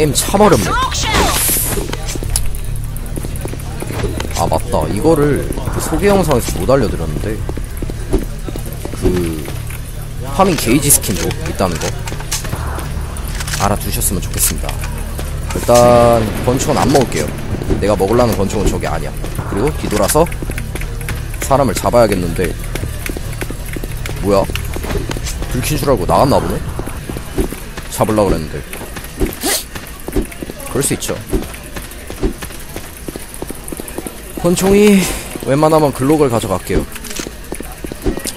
게임 참 어렵네. 아 맞다. 이거를 그 소개 영상에서 못 알려드렸는데. 그 파밍 게이지 스킨도 있다는 거? 알아두셨으면 좋겠습니다. 일단 권총은 안 먹을게요. 내가 먹으려는 권총은 저게 아니야. 그리고 뒤돌아서 사람을 잡아야겠는데. 뭐야? 불킨 줄 알고 나갔나 보네? 잡으려고 그랬는데 그럴 수 있죠. 권총이 웬만하면 글록을 가져갈게요.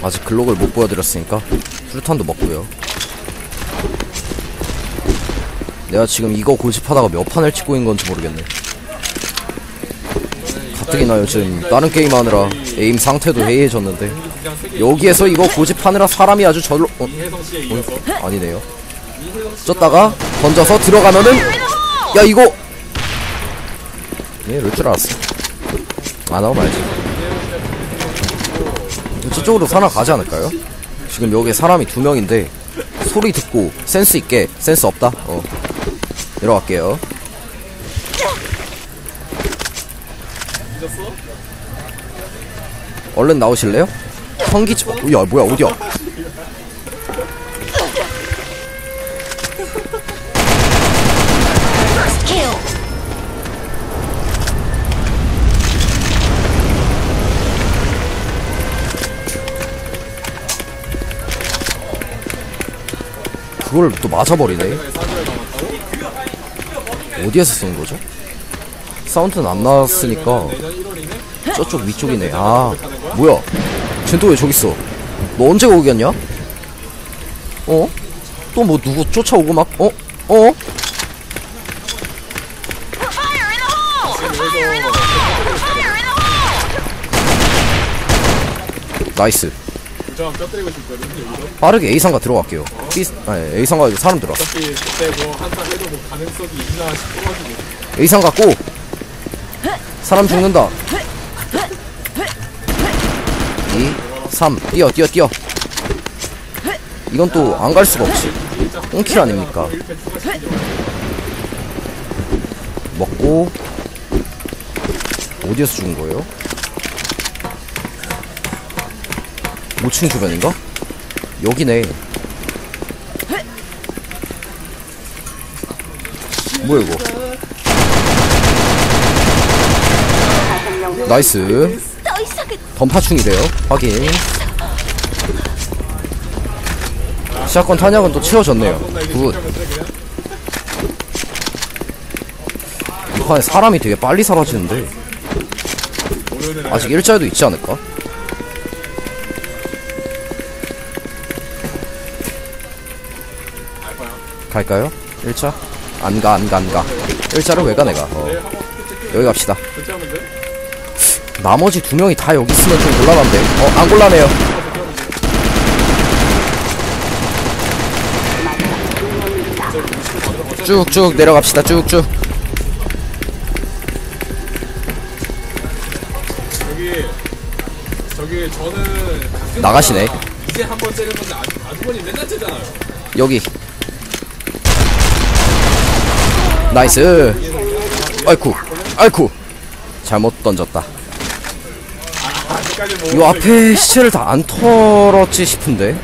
아직 글록을 못 보여드렸으니까 수류탄도 먹고요. 내가 지금 이거 고집하다가 몇 판을 찍고 있는 건지 모르겠네. 가뜩이나 요즘 다른 게임 하느라 에임 상태도 해이해졌는데 여기에서 이거 고집하느라 사람이 아주 절로 어? 어? 아니네요. 쪘다가 던져서 들어가면은 야 이거. 예, 이럴 줄 알았어? 안 하고 말지. 저쪽으로 사람 가지 않을까요? 지금 여기 사람이 두 명인데 소리 듣고 센스 있게 센스 없다? 어. 내려갈게요. 얼른 나오실래요? 어, 야 뭐야 어디야 그걸 또 맞아버리네 어디에서 쓰는 거죠? 사운드는 안 나왔으니까 저쪽 위쪽이네 아 뭐야 쟨또왜 저기 있어 너 언제 오겠냐? 어? 또 뭐 누구 쫓아오고 막 어? 어? 나이스. 저 뼈때리고 싶거든 여기서 빠르게 A상가 들어갈게요. B, 아니 A상가 사람 들어왔어. 어차피 그때 뭐 한판 해도 뭐 가능성이 있나 싶어가지고. A상 갖고! 사람 죽는다. 2 3 뛰어 뛰어 뛰어. 이건 또 안 갈 수가 없지. 꽁킬 아닙니까? 먹고 어디에서 죽은 거예요? 5층 주변인가? 여기네. 뭐야 이거? 나이스. 던파충이래요. 확인. 시작권 탄약은 또 채워졌네요. 굿. 이 판에 사람이 되게 빨리 사라지는데. 아직 일자에도 있지 않을까? 갈까요? 1차? 안 가, 안 가, 안 가. 1차를 왜 가, 내가? 어. 여기 갑시다. 나머지 두 명이 다 여기 있으면 좀 곤란한데. 어, 안 곤란해요. 쭉쭉 내려갑시다, 쭉쭉. 저기 저기 저는 나가시네. 이제 한 번 째려보는데 아주 아주머니 맨날 째잖아요 여기. 나이스. 아이쿠, 아이쿠. 잘못 던졌다. 이 앞에 시체를 다 안 털었지 싶은데.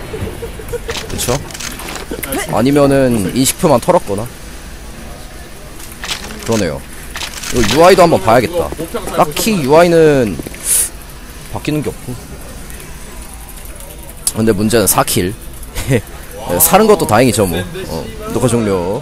그쵸? 아니면은 인식표만 털었거나. 그러네요. 이거 UI도 한번 봐야겠다. 딱히 UI는 바뀌는 게 없고. 근데 문제는 4킬. 사는 것도 다행이죠, 뭐. 어, 녹화 종료.